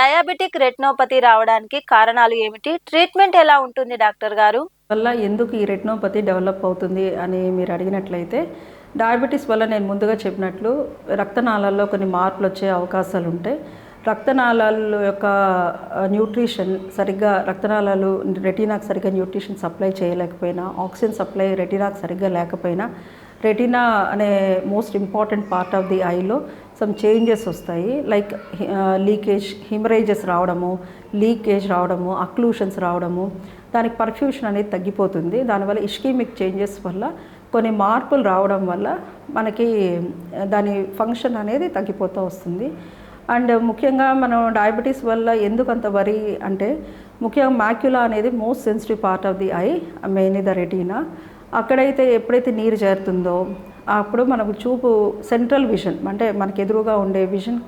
Diabetic retinopathy రావడానికి కారణాలు ఏమిటి? ట్రీట్మెంట్ ఎలా ఉంటుంది డాక్టర్ గారు? వల్ల ఎందుకు ఈ రెటినోపతి డెవలప్ అవుతుంది అని మీరు అడిగినట్లయితే డయాబెటీస్ వల్ల నేను ముందుగా చెప్పినట్లు రక్తనాళాల్లో కొన్ని మార్పులు వచ్చే అవకాశాలు ఉంటాయి రక్తనాళాల యొక్క న్యూట్రిషన్ సరిగ్గా రక్తనాళాలు రెటీనాకు సరిగ్గా న్యూట్రిషన్ సప్లై చేయలేకపోయినా ఆక్సిజన్ సప్లై రెటీనాకు సరిగ్గా లేకపోయినా రెటీనా అనే most important part of the ఐలో some changes వస్తాయి. లైక్ లీకేజ్ హిమరేజెస్ రావడము లీకేజ్ రావడము అక్లూషన్స్ రావడము దానికి పర్ఫ్యూషన్ అనేది తగ్గిపోతుంది. దానివల్ల ఇష్కీమిక్ చేంజెస్ వల్ల కొన్ని మార్పులు రావడం వల్ల మనకి దాని ఫంక్షన్ అనేది తగ్గిపోతూ వస్తుంది. అండ్ ముఖ్యంగా మనం డయాబెటీస్ వల్ల ఎందుకు అంత వరి అంటే ముఖ్యంగా మాక్యులా అనేది most sensitive part of the eye main the retina. అక్కడైతే ఎప్పుడైతే నీరు చేరుతుందో అప్పుడు మనకు చూపు సెంట్రల్ విజన్ అంటే మనకి ఎదురుగా ఉండే విజన్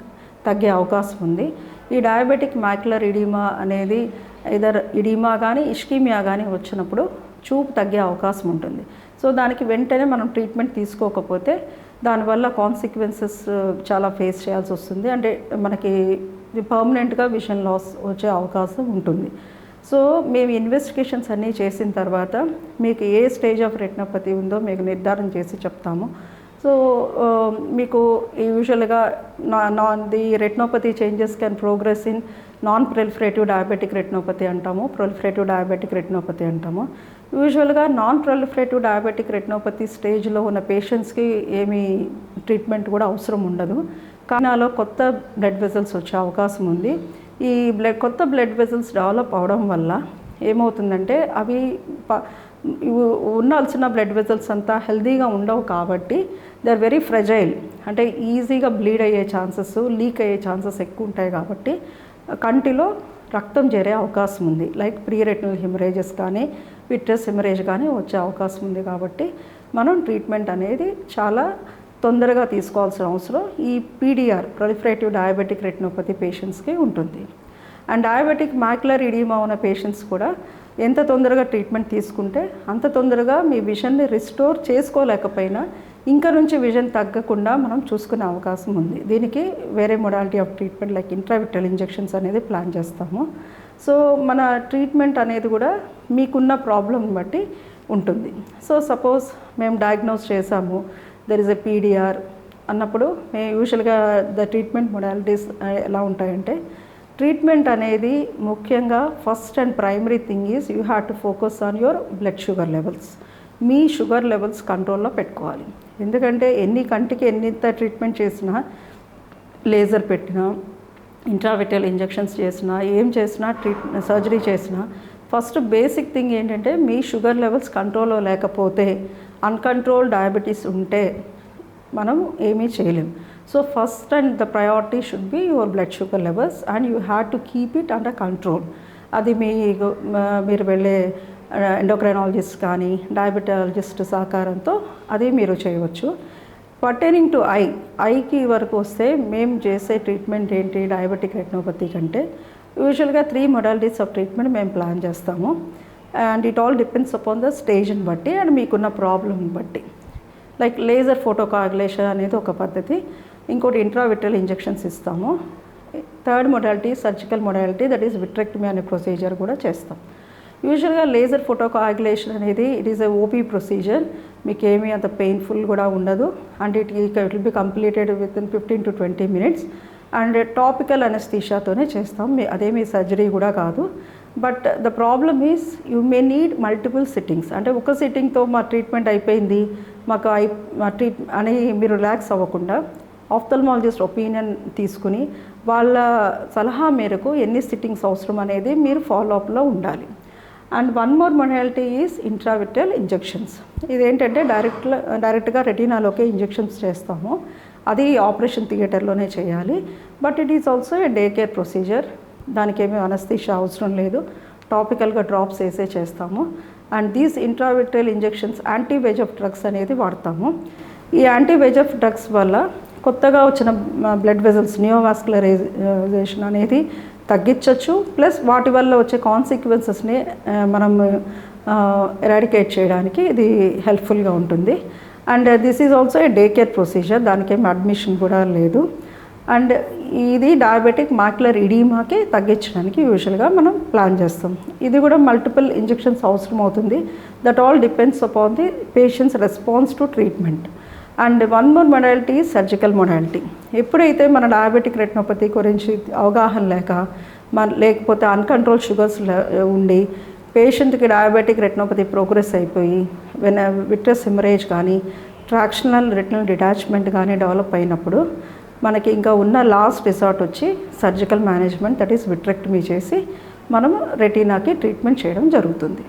తగ్గే అవకాశం ఉంది. ఈ డయాబెటిక్ మ్యాక్యులర్ ఇడీమా అనేది ఇదర్ ఇడీమా కానీ ఇష్కీమియా కానీ వచ్చినప్పుడు చూపు తగ్గే అవకాశం ఉంటుంది. సో దానికి వెంటనే మనం ట్రీట్మెంట్ తీసుకోకపోతే దానివల్ల కాన్సిక్వెన్సెస్ చాలా ఫేస్ చేయాల్సి వస్తుంది. అంటే మనకి పర్మనెంట్గా విజన్ లాస్ వచ్చే అవకాశం ఉంటుంది. సో మేము ఇన్వెస్టిగేషన్స్ అన్నీ చేసిన తర్వాత మీకు ఏ స్టేజ్ ఆఫ్ రెటినోపతి ఉందో మీకు నిర్ధారణ చేసి చెప్తాము. సో మీకు యూజువల్గా నా non the retinopathy changes can progress in non proliferative diabetic retinopathy అంటాము ప్రొలిఫరేటివ్ డయాబెటిక్ రెటినోపతి అంటాము. యూజువల్గా నాన్ ప్రొలిఫరేటివ్ డయాబెటిక్ రెటినోపతి స్టేజ్లో ఉన్న పేషెంట్స్కి ఏమీ ట్రీట్మెంట్ కూడా అవసరం ఉండదు. కానీ నాలో కొత్త బ్లడ్ వెజల్స్ వచ్చే అవకాశం ఉంది. ఈ బ్లడ్ కొత్త బ్లడ్ వెజల్స్ డెవలప్ అవడం వల్ల ఏమవుతుందంటే అవి ఉండాల్సిన బ్లడ్ వెజల్స్ అంతా హెల్దీగా ఉండవు కాబట్టి దే ఆర్ వెరీ ఫ్రెజైల్ అంటే ఈజీగా బ్లీడ్ అయ్యే ఛాన్సెస్ లీక్ అయ్యే ఛాన్సెస్ ఎక్కువ ఉంటాయి కాబట్టి కంటిలో రక్తం చేరే అవకాశం ఉంది. లైక్ ప్రీరెటినల్ హిమరేజెస్ కానీ విట్రస్ హిమరేజ్ కానీ వచ్చే అవకాశం ఉంది కాబట్టి మనం ట్రీట్మెంట్ అనేది చాలా తొందరగా తీసుకోవాల్సిన అవసరం ఈ పీడిఆర్ ప్రొలిఫరేటివ్ డయాబెటిక్ రెటినోపతి పేషెంట్స్కి ఉంటుంది. అండ్ డయాబెటిక్ మ్యాక్యులర్ ఇడీమా ఉన్న పేషెంట్స్ కూడా ఎంత తొందరగా ట్రీట్మెంట్ తీసుకుంటే అంత తొందరగా మీ విజన్ని రిస్టోర్ చేసుకోలేకపోయినా ఇంకా నుంచి విజన్ తగ్గకుండా మనం చూసుకునే అవకాశం ఉంది. దీనికి వేరే modality of treatment like intravitreal injections అనేది ప్లాన్ చేస్తాము. సో మన ట్రీట్మెంట్ అనేది కూడా మీకున్న ప్రాబ్లం బట్టి ఉంటుంది. సో సపోజ్ మేము డయాగ్నోస్ చేసాము దెర్ ఇస్ ఎ పీడిఆర్ అన్నప్పుడు మేము యూజువల్గా ద ట్రీట్మెంట్ మొడాలిటీస్ ఎలా ఉంటాయంటే ట్రీట్మెంట్ అనేది ముఖ్యంగా first and primary thing is you have to focus on your blood sugar levels me sugar levels కంట్రోల్లో పెట్టుకోవాలి. ఎందుకంటే ఎన్ని కంటికి ఎన్నింత ట్రీట్మెంట్ చేసినా లేజర్ పెట్టినా ఇంట్రావిటల్ ఇంజెక్షన్స్ చేసినా ఏం చేసినా ట్రీట్ సర్జరీ చేసినా ఫస్ట్ బేసిక్ థింగ్ ఏంటంటే మీ షుగర్ లెవెల్స్ కంట్రోల్లో లేకపోతే అన్కంట్రోల్ డయాబెటీస్ ఉంటే మనం ఏమీ చేయలేం. So first and the priority should be your blood sugar levels and you have to keep it under control. అది మీ మీరు వెళ్ళే ఎండోక్రైనాలజిస్ట్ కానీ డయాబెటాలజిస్ట్ సహకారంతో అది మీరు చేయవచ్చు. పర్టైనింగ్ టు ఐ ఐకి వరకు వస్తే మేము చేసే ట్రీట్మెంట్ ఏంటి? డయాబెటిక్ రెటినోపతి కంటే యూజువల్గా త్రీ మొడాలిటీస్ ఆఫ్ ట్రీట్మెంట్ మేము ప్లాన్ చేస్తాము. And it all depends upon the స్టేజ్ని బట్టి అండ్ మీకున్న ప్రాబ్లమ్ని బట్టి. లైక్ లేజర్ ఫోటోకాగులేషన్ అనేది ఒక పద్ధతి. ఇంకోటి ఇంట్రావిట్రల్ ఇంజెక్షన్స్ ఇస్తాము. Third modality surgical modality that is vitrectomy అనే ప్రొసీజర్ కూడా చేస్తాం. యూజువల్గా లేజర్ ఫోటోకాగులేషన్ అనేది it is a OP procedure మీకు ఏమీ అంత పెయిన్ఫుల్ కూడా ఉండదు. And it it will be completed with in fifteen to twenty minutes and topical అనస్థీషాతోనే చేస్తాం. మీ సర్జరీ కూడా కాదు. But the problem is you may need multiple sittings. అంటే ఒక సిట్టింగ్తో మా ట్రీట్మెంట్ అయిపోయింది మాకు అయి మా ట్రీట్ అని మీరు రిలాక్స్ అవ్వకుండా ఆఫ్థల్మాలజిస్ట్ ఒపీనియన్ తీసుకుని వాళ్ళ సలహా మేరకు ఎన్ని సిట్టింగ్స్ అవసరం అనేది మీరు ఫాలోఅప్లో ఉండాలి. And one more modality is intravitreal injections. ఇదేంటంటే డైరెక్ట్ డైరెక్ట్గా రెటీనాలోకే ఇంజెక్షన్స్ చేస్తాము. అది ఆపరేషన్ థియేటర్లోనే చేయాలి. But it is also a day care procedure. దానికేమీ ఏమీ అవసరం లేదు. టాపికల్గా డ్రాప్స్ వేసే చేస్తాము. And these intravitreal injections anti VEGF drugs అనేది వాడతాము. ఈ యాంటీ వెజఫ్ డ్రగ్స్ వల్ల కొత్తగా వచ్చిన బ్లడ్ వెజల్స్ నియోవాస్కులరైజేషన్ అనేది తగ్గించవచ్చు ప్లస్ వాటి వల్ల వచ్చే కాన్సిక్వెన్సెస్ని మనం ఎరాడికేట్ చేయడానికి ఇది హెల్ప్ఫుల్గా ఉంటుంది. And this is also a day care procedure దానికేం అడ్మిషన్ కూడా లేదు. అండ్ ఇది డయాబెటిక్ మాక్యులర్ ఇడీమాకి తగ్గించడానికి యూజువల్గా మనం ప్లాన్ చేస్తాం. ఇది కూడా మల్టిపుల్ ఇంజెక్షన్స్ అవసరం అవుతుంది that all depends upon the patient's response to treatment and one more modality surgical modality ఎప్పుడైతే మన డయాబెటిక్ రెటినోపతి గురించి అవగాహన లేక మన లేకపోతే అన్కంట్రోల్ షుగర్స్ ఉండి పేషెంట్కి డయాబెటిక్ రెటినోపతి ప్రోగ్రెస్ అయిపోయి వెన్ విట్రస్ హెమరేజ్ కానీ ట్రాక్షనల్ రెటినల్ డిటాచ్మెంట్ కానీ డెవలప్ అయినప్పుడు మనకి ఇంకా ఉన్న లాస్ట్ రిసార్ట్ వచ్చి surgical management that is vitrectomy చేసి మనం రెటీనాకి ట్రీట్మెంట్ చేయడం జరుగుతుంది.